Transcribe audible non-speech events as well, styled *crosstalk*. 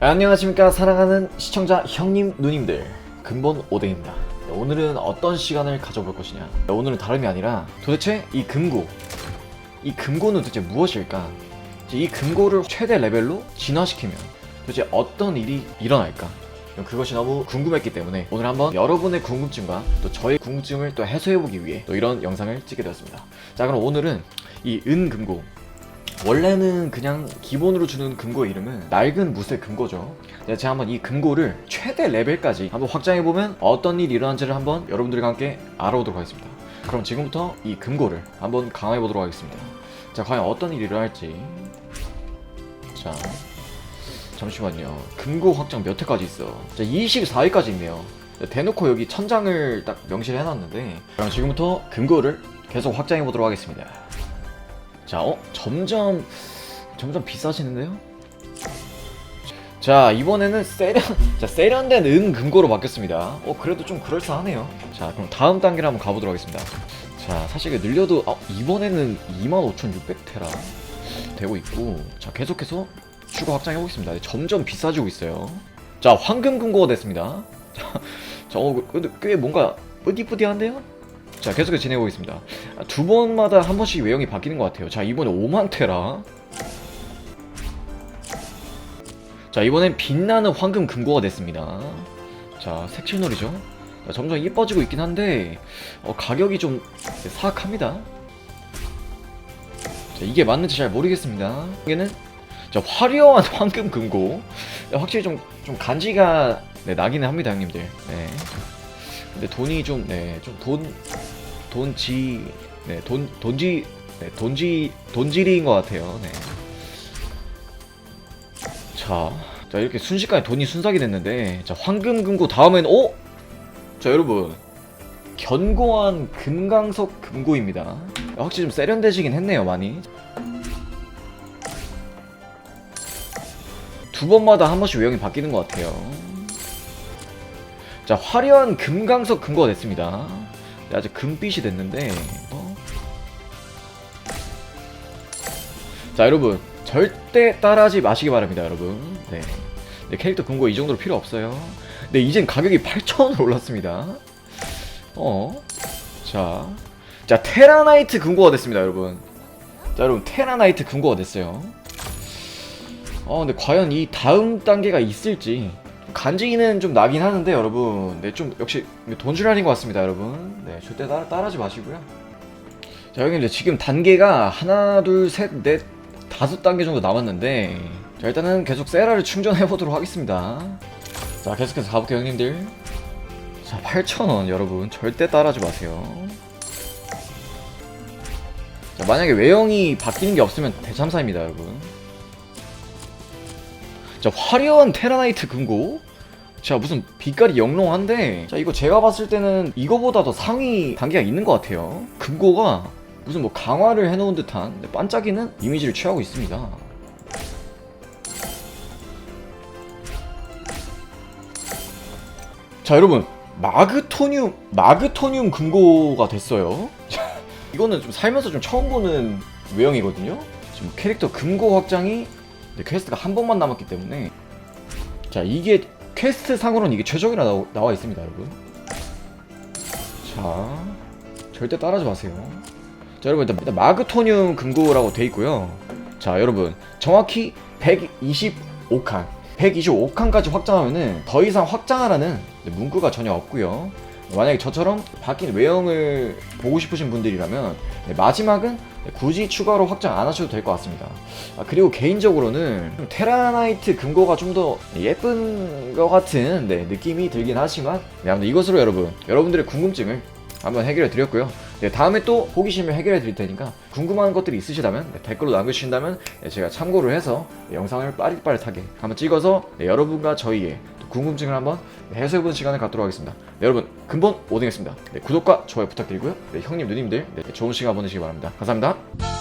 안녕하십니까. 사랑하는 시청자 형님 누님들. 근본 오뎅입니다. 네, 오늘은 어떤 시간을 가져볼 것이냐. 네, 오늘은 다름이 아니라 도대체 이 금고 이 금고는 도대체 무엇일까? 이 금고를 최대 레벨로 진화시키면 도대체 어떤 일이 일어날까? 그것이 너무 궁금했기 때문에 오늘 한번 여러분의 궁금증과 또 저의 궁금증을 또 해소해보기 위해 또 이런 영상을 찍게 되었습니다. 자 그럼 오늘은 이 은금고 원래는 그냥 기본으로 주는 금고의 이름은 낡은 무쇠 금고죠. 네, 제가 한번 이 금고를 최대 레벨까지 한번 확장해 보면 어떤 일이 일어난지를 한번 여러분들과 함께 알아보도록 하겠습니다. 그럼 지금부터 이 금고를 한번 강화해 보도록 하겠습니다. 자, 과연 어떤 일이 일어날지. 자, 잠시만요. 금고 확장 몇 회까지 있어? 자, 24회까지 있네요. 네, 대놓고 여기 천장을 딱 명시를 해놨는데 그럼 지금부터 금고를 계속 확장해 보도록 하겠습니다. 자, 어? 점점 점점 비싸지는데요? 자, 이번에는 세련 자, 세련된 은 금고로 바뀌었습니다. 어, 그래도 좀 그럴싸하네요. 자, 그럼 다음 단계를 한번 가보도록 하겠습니다. 자, 사실 늘려도 아, 이번에는 25,600테라 되고 있고 자, 계속해서 추가 확장해 보겠습니다. 네, 점점 비싸지고 있어요. 자, 황금 금고가 됐습니다. *laughs* 자, 자, 어, 근데 꽤 뭔가 뿌디뿌디한데요? 자 계속해서 진행해보겠습니다. 아, 두 번마다 한 번씩 외형이 바뀌는 것 같아요. 자 이번에 5만 테라. 자 이번엔 빛나는 황금 금고가 됐습니다. 자 색칠놀이죠? 자, 점점 이뻐지고 있긴 한데 어, 가격이 좀 사악합니다. 자 이게 맞는지 잘 모르겠습니다. 이게는 자 화려한 *laughs* 황금 금고. 야, 확실히 좀, 좀 간지가 네, 나기는 합니다 형님들. 네. 근데 돈이 좀, 네, 좀 돈, 돈지, 네, 돈, 돈지, 네, 돈지, 돈지리인 것 같아요. 네. 자, 자 이렇게 순식간에 돈이 순삭이 됐는데, 자 황금 금고 다음엔 오, 자 여러분 견고한 금강석 금고입니다. 확실히 좀 세련되시긴 했네요, 많이. 두 번마다 한 번씩 외형이 바뀌는 것 같아요. 자 화려한 금강석 금고가 됐습니다 네, 아직 금빛이 됐는데 어? 자 여러분. 절대 따라하지 마시기 바랍니다 여러분. 네. 네 캐릭터 금고 이 정도로 필요 없어요. 네 이젠 가격이 8,000원으로 올랐습니다. 어? 자, 자 테라나이트 금고가 됐습니다 여러분. 자 여러분 테라나이트 금고가 됐어요. 어 근데 과연 이 다음 단계가 있을지 간지는 좀 나긴 하는데 여러분. 네 좀 역시 돈줄알인 것 같습니다 여러분. 네 절대 따라, 따라하지 마시고요. 자 여기 이제 지금 단계가 하나 둘 셋 넷 다섯 단계 정도 남았는데 자 일단은 계속 세라를 충전해 보도록 하겠습니다. 자 계속해서 가볼게요 형님들. 자 8,000원 여러분. 절대 따라하지 마세요. 자 만약에 외형이 바뀌는 게 없으면 대참사입니다 여러분. 자 화려한 테라나이트 금고 자 무슨 빛깔이 영롱한데? 자 이거 제가 봤을 때는 이거보다 더 상위 단계가 있는 것 같아요. 금고가 무슨 뭐 강화를 해놓은 듯한 반짝이는 이미지를 취하고 있습니다. 자 여러분. 마그토늄 마그토늄 금고가 됐어요. *laughs* 이거는 좀 살면서 좀 처음 보는 외형이거든요. 지금 캐릭터 금고 확장이 네, 퀘스트가 한 번만 남았기 때문에. 자 이게 퀘스트 상으로는 이게 최적이라 나오, 나와 있습니다 여러분. 자 절대 따라하지 마세요. 자 여러분 일단, 일단 마그토늄 금고라고 돼 있고요. 자 여러분 정확히 125칸. 125칸까지 확장하면은 더 이상 확장하라는 문구가 전혀 없고요 만약에 저처럼 바뀐 외형을 보고 싶으신 분들이라면 네, 마지막은 굳이 추가로 확장 안 하셔도 될 것 같습니다. 아, 그리고 개인적으로는 좀 테라나이트 금고가 좀 더 예쁜 것 같은 네, 느낌이 들긴 하지만 네, 아무튼 이것으로 여러분 여러분들의 궁금증을 한번 해결해 드렸고요. 네, 다음에 또 호기심을 해결해 드릴 테니까 궁금한 것들이 있으시다면 네, 댓글로 남겨주신다면 네, 제가 참고를 해서 네, 영상을 빠릿빠릿하게 한번 찍어서 네, 여러분과 저희의 또 궁금증을 한번 해소해보는 시간을 갖도록 하겠습니다. 네, 여러분 근본 오딩했습니다. 네, 구독과 좋아요 부탁드리고요. 네, 형님 누님들 네, 좋은 시간 보내시기 바랍니다. 감사합니다.